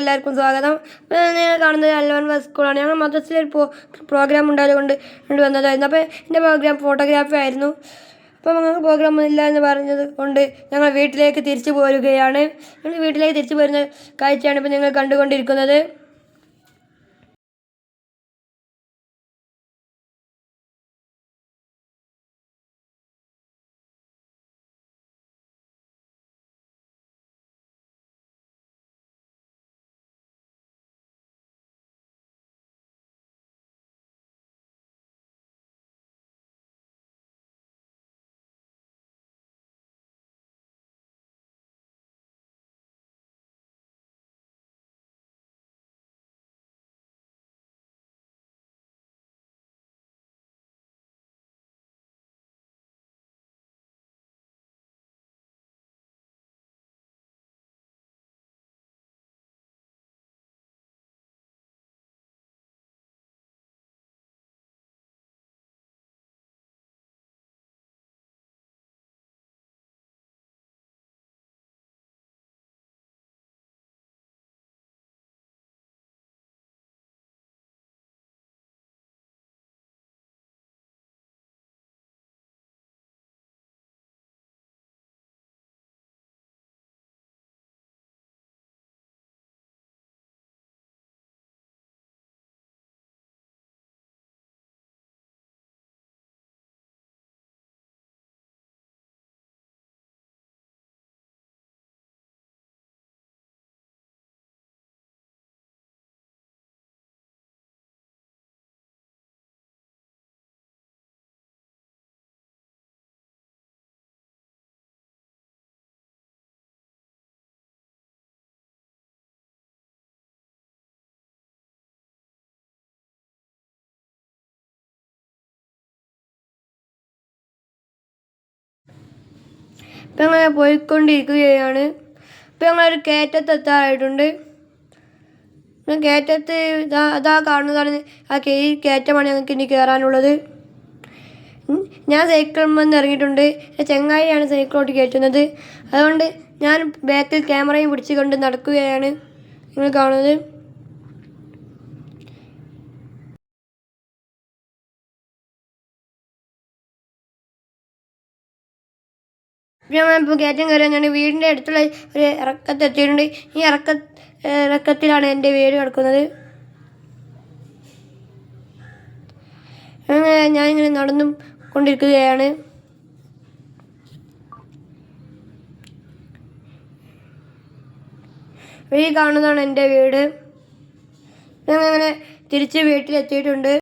എല്ലാവർക്കും സ്വാഗതം. നിങ്ങൾ കാണുന്നത് അലവൻ ബസ് സ്കൂളാണ് ഞങ്ങൾ മദ്രസിൽ ഒരു പ്രോഗ്രാം ഉണ്ടായതുകൊണ്ട് കൊണ്ട് വന്നതായിരുന്നു. അപ്പോൾ എന്റെ പ്രോഗ്രാം ഫോട്ടോഗ്രാഫി ആയിരുന്നു. അപ്പോൾ ഞങ്ങൾക്ക് പ്രോഗ്രാം ഇല്ല എന്ന് പറഞ്ഞത് കൊണ്ട് ഞങ്ങൾ വീട്ടിലേക്ക് തിരിച്ചു പോരുകയാണ്. ഞങ്ങൾ വീട്ടിലേക്ക് തിരിച്ചു പോരുന്ന കാഴ്ചയാണ് ഇപ്പോൾ നിങ്ങൾ കണ്ടുകൊണ്ടിരിക്കുന്നത്. ഇപ്പം ഞങ്ങൾ പോയിക്കൊണ്ടിരിക്കുകയാണ്. ഇപ്പം ഞങ്ങളൊരു കയറ്റത്തെത്താറായിട്ടുണ്ട് കയറ്റത്ത് അതാ കാണുന്നതാണ് ആ കേ കയറ്റമാണ് ഞങ്ങൾക്ക് ഇനി കയറാനുള്ളത് ഞാൻ സൈക്കിൾ വന്ന് ഇറങ്ങിയിട്ടുണ്ട്. ചെങ്ങായിയാണ് സൈക്കിളോട്ട് കയറ്റുന്നത്. അതുകൊണ്ട് ഞാൻ ബാക്കിൽ ക്യാമറയും പിടിച്ചുകൊണ്ട് നടക്കുകയാണ്. നിങ്ങൾ കാണുന്നത്? ഇപ്പോൾ കയറ്റം കയറി ഞാൻ വീടിന്റെ അടുത്തുള്ള ഒരു ഇറക്കത്ത് എത്തിയിട്ടുണ്ട്. ഈ ഇറക്ക ഇറക്കത്തിലാണ് എന്റെ വീട് കിടക്കുന്നത്. അങ്ങനെ ഞാനിങ്ങനെ നടന്നും കൊണ്ടിരിക്കുകയാണ്. ഈ കാണുന്നതാണ് എന്റെ വീട്. ഞങ്ങൾ അങ്ങനെ തിരിച്ച് വീട്ടിലെത്തിയിട്ടുണ്ട്.